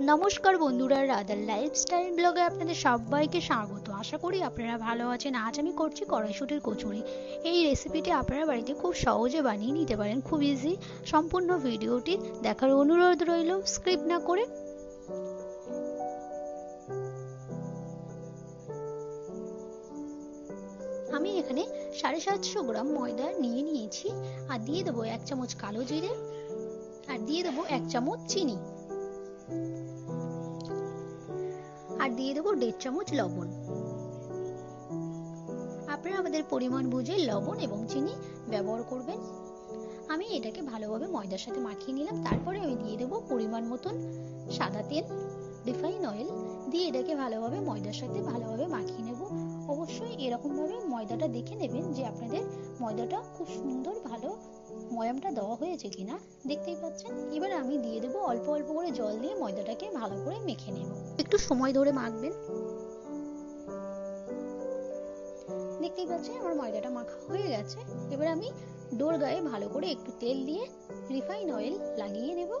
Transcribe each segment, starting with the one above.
নমস্কার বন্ধুরা, রাধার লাইফস্টাইল ব্লগে আপনাদের সবাইকে স্বাগত। আশা করি আপনারা ভালো আছেন। আজ আমি করছি কড়াইশুটির কচুরি। এই রেসিপিটি আপনারা বাড়িতে খুব সহজে বানিয়ে নিতে পারেন, খুব ইজি সম্পূর্ণ ভিডিওটি দেখার অনুরোধ রইল স্ক্রিপ্ট না করে। আমি এখানে সাড়ে সাতশো গ্রাম ময়দা নিয়ে নিয়েছি, আর দিয়ে দেবো এক চামচ কালো জিরে, আর দিয়ে দেবো এক চামচ চিনি। আর দিয়ে দেবো দেড় চামচ লবণ। আপনারা আমাদের পরিমাণ বুঝে লবণ এবং চিনি ব্যবহার করবেন। আমি এটাকে ভালোভাবে ময়দার সাথে মাখিয়ে নিলাম। তারপরে আমি দিয়ে দেবো পরিমাণ মতন সাদা তেল, রিফাইন অয়েল। দিয়ে এটাকে ভালোভাবে ময়দার সাথে ভালোভাবে মাখিয়ে নেব। অবশ্যই এরকমভাবে ময়দাটা দেখে নেবেন যে আপনাদের ময়দাটা খুব সুন্দর, ভালো ময়ামটা দেওয়া হয়েছে কিনা দেখতেই পাচ্ছেন? এবার আমি দিয়ে দেবো অল্প অল্প করে জল দিয়ে ময়দাটাকে ভালো করে মেখে নেব। একটু সময় ধরে মাখবেন। দেখতেই পাচ্ছেন আমার ময়দাটা মাখা হয়ে গেছে। এবার আমি ডোর গায়ে ভালো করে একটু তেল দিয়ে রিফাইন অয়েল লাগিয়ে নেব।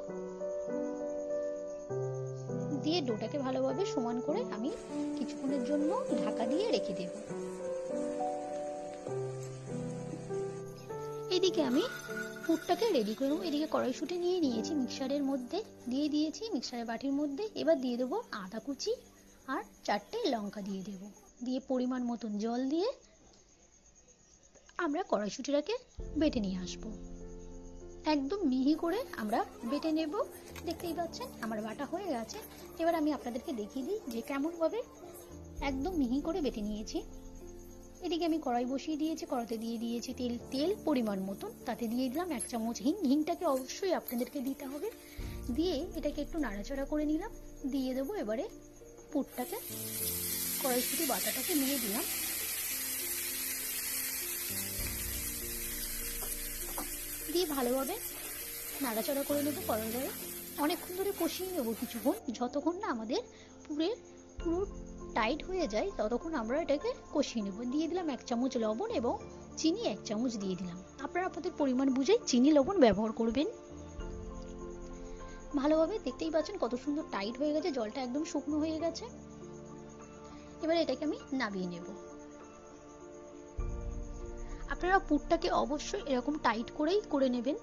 দিয়ে ডোটাকে ভালোভাবে সমান করে আমি কিছুক্ষণের জন্য ঢাকা দিয়ে রেখে দেব। এদিকে আমি পুরটাকে রেডি করে নেব। এদিকে কড়াইশুঁটি নিয়ে নিয়েছি মিক্সারের মধ্যে। দিয়ে দিয়েছি মিক্সারের বাটির মধ্যে। এবার দিয়ে দেবো আদা কুচি আর চারটে লঙ্কা দিয়ে দেব। দিয়ে পরিমাণ মতন জল দিয়ে আমরা কড়াইশুঁটিটাকে বেটে নিয়ে আসব। একদম মিহি করে আমরা বেটে নেব। দেখতেই পাচ্ছেন, আমার বাটা হয়ে গেছে। এবার আমি আপনাদেরকে দেখিয়ে দিই যে কেমনভাবে একদম মিহি করে বেটে নিয়েছি। এদিকে আমি কড়াই বসিয়ে দিয়েছি, কড়াতে দিয়ে দিয়েছি তেল তেল পরিমাণ মতন। তাতে দিয়ে দিলাম এক চামচ হিং। হিংটাকে অবশ্যই আপনাদেরকে দিতে হবে। দিয়ে এটাকে একটু নাড়াচাড়া করে নিলাম। দিয়ে দেবো এবারে পুরটাকে, কড়াইশুটি বাটাটাকে নিয়ে দিলাম। দিয়ে ভালোভাবে নাড়াচাড়া করে নেব কড়াই অনেকক্ষণ ধরে কষিয়ে নেব কিছুক্ষণ। যতক্ষণ না আমাদের পুরের পুরো টাইট হয়ে যায়, ততক্ষণ আমরা এটাকে কষিয়ে নেব। দিয়ে দিলাম এক চামচ লবণ এবং চিনি এক চামচ দিয়ে দিলাম। আপনারা আপনাদের পরিমাণ বুঝে চিনি লবণ ব্যবহার করবেন। ভালোভাবে দেখতেই পাচ্ছেন কত সুন্দর টাইট হয়ে গেছে, জলটা একদম শুকনো হয়ে গেছে। এবার এটাকে আমি নামিয়ে নেব। আপনারা পুরটাকে অবশ্যই এরকম টাইট করেই করে নেবেন।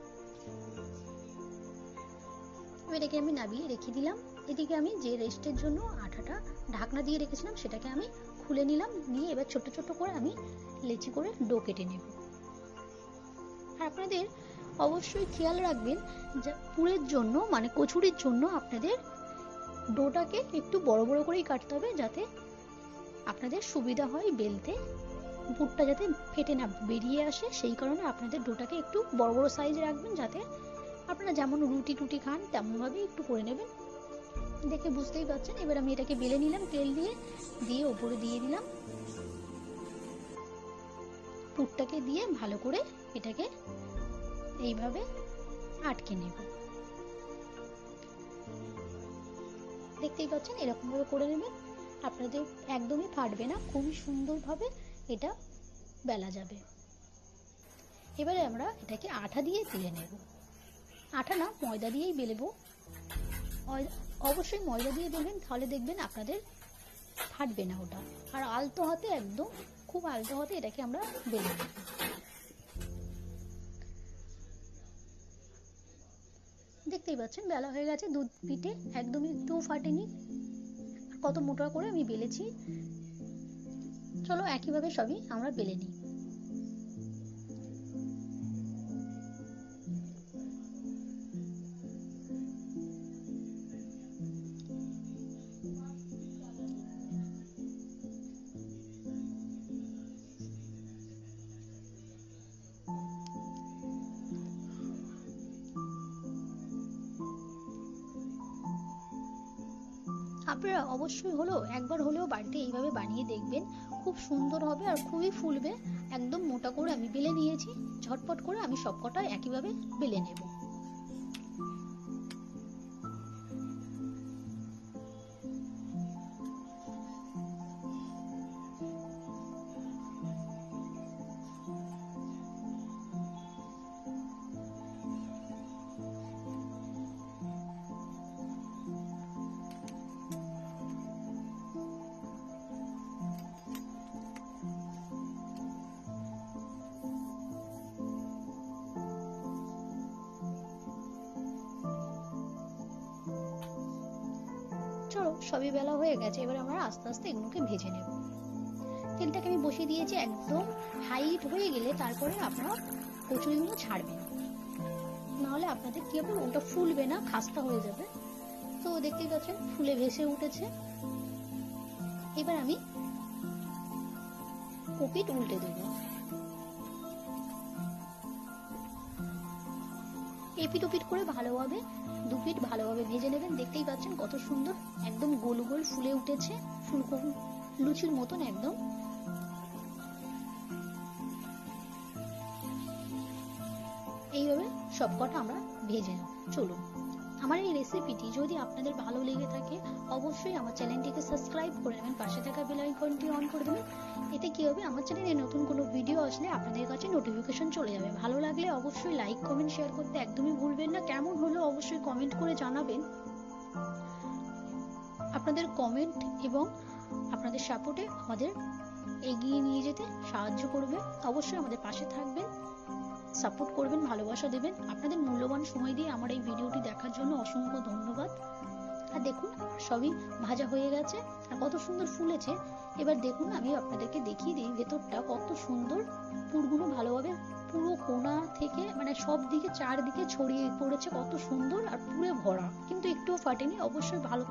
এটাকে আমি নামিয়ে রেখে দিলাম। এদিকে আমি যে রেস্টের জন্য আটাটা ঢাকনা দিয়ে রেখেছিলাম, সেটাকে আমি খুলে নিলাম। নিয়ে এবার ছোট ছোট করে আমি লেচি করে ডো কেটে নেব। আপনাদের অবশ্যই খেয়াল রাখবেন যে পুরের জন্য মানে কচুরির জন্য আপনাদের ডোটাকে একটু বড় বড় করেই কাটতে হবে যাতে আপনাদের সুবিধা হয় বেলতে। পুরটা যাতে ফেটে না বেরিয়ে আসে, সেই কারণে আপনাদের ডোটাকে একটু বড় বড় সাইজ রাখবেন যাতে আপনারা যেমন রুটি টুটি খান, তেমনভাবে একটু করে নেবেন। দেখে বুঝতেই পারছেন, এবার আমি এটাকে বেলে নিলাম, তেল দিয়ে দিয়ে ওপরে দিয়ে দিলাম। পুরটাকে দিয়ে ভালো করে এটাকে এইভাবে আটকে নেব। দেখতেই পাচ্ছেন এরকম ভাবে করে নেবেন। আপনাদের একদমই ফাটবে না, খুবই সুন্দরভাবে এটা বেলা যাবে। এবারে আমরা এটাকে আঠা দিয়ে বেলে নেব। আঠা না, ময়দা দিয়েই বেলেবো অবশ্যই ময়দা দিয়ে বেলবেন, তাহলে দেখবেন আপনাদের ফাটবে না ওটা। আর আলতো হাতে একদম, খুব আলতো হাতে এটাকে আমরা বেলে দেখতেই পাচ্ছেন, বেলা হয়ে গেছে, দুধ পিঠে একদমই একটু ফাটেনি। কত মোটা করে আমি বেলেছি। চলো, একইভাবে সবই আমরা বেলে নিই। আপনারা অবশ্যই হলেও একবার হলেও বাড়িতে এইভাবে বানিয়ে দেখবেন। খুব সুন্দর হবে আর খুবই ফুলবে। একদম মোটা করে আমি বেলে নিয়েছি। ঝটপট করে আমি সবকটা একইভাবে বেলে নেব। চলো সবই বেলা হয়ে গেছে, এবার আমরা আস্তে আস্তে এগুলোকে ভেজে নেব। তেলটাকে আমি বসিয়ে দিয়েছি একদম হাইট হয়ে গেলে তারপরে আপনারা কচুরিগুলো ছাড়বেন। নাহলে আপনাদের কি হবে, ওটা ফুলবে না, খাস্তা হয়ে যাবে। তো দেখতেই পাচ্ছেন, ফুলে ভেসে উঠেছে। এবার আমি ওপিট উল্টে দেব। এপিট ওপিট করে ভালোভাবে দু ফিট ভালোভাবে ভেজে নেবেন। দেখতেই পাচ্ছেন কত সুন্দর একদম গোল গোল ফুলে উঠেছে ফুলকপি লুচির মতন একদম। এইভাবে সবকটা আমরা ভেজে নেব। চলুন। আমার এই রেসিপিটি যদি আপনাদের ভালো লেগে থাকে, অবশ্যই আমার চ্যানেলটিকে সাবস্ক্রাইব করে নেবেন, পাশে থাকা বেল আইকনটি অন করে দেবেন। এতে কি হবে, আমার চ্যানেলে নতুন কোনো ভিডিও আসলে আপনাদের কাছে নোটিফিকেশন চলে যাবে। ভালো লাগলে অবশ্যই লাইক কমেন্ট শেয়ার করতে একদমই ভুলবেন না। কেমন হলো অবশ্যই কমেন্ট করে জানাবেন। আপনাদের কমেন্ট এবং আপনাদের সাপোর্টে আমাদের এগিয়ে নিয়ে যেতে সাহায্য করবে। অবশ্যই আমাদের পাশে থাকবেন। সাপোর্ট করবেন, ভালোবাসা দেবেন। আপনাদের মূল্যবান সময় দিয়ে আমার এই ভিডিওটি দেখার জন্য অসংখ্য ধন্যবাদ। আর দেখুন, সবই ভাজা হয়ে গেছে আর কত সুন্দর ফুলেছে। এবার দেখুন, আমি আপনাদেরকে দেখিয়ে দিই ভেতরটা কত সুন্দর। পুরগুলো ভালোভাবে পুরো কোনা থেকে মানে সব দিকে, চারদিকে ছড়িয়ে পড়েছে কত সুন্দর আর পুরো ভরা। কিন্তু একটুও ফাটেনি, অবশ্যই ভালো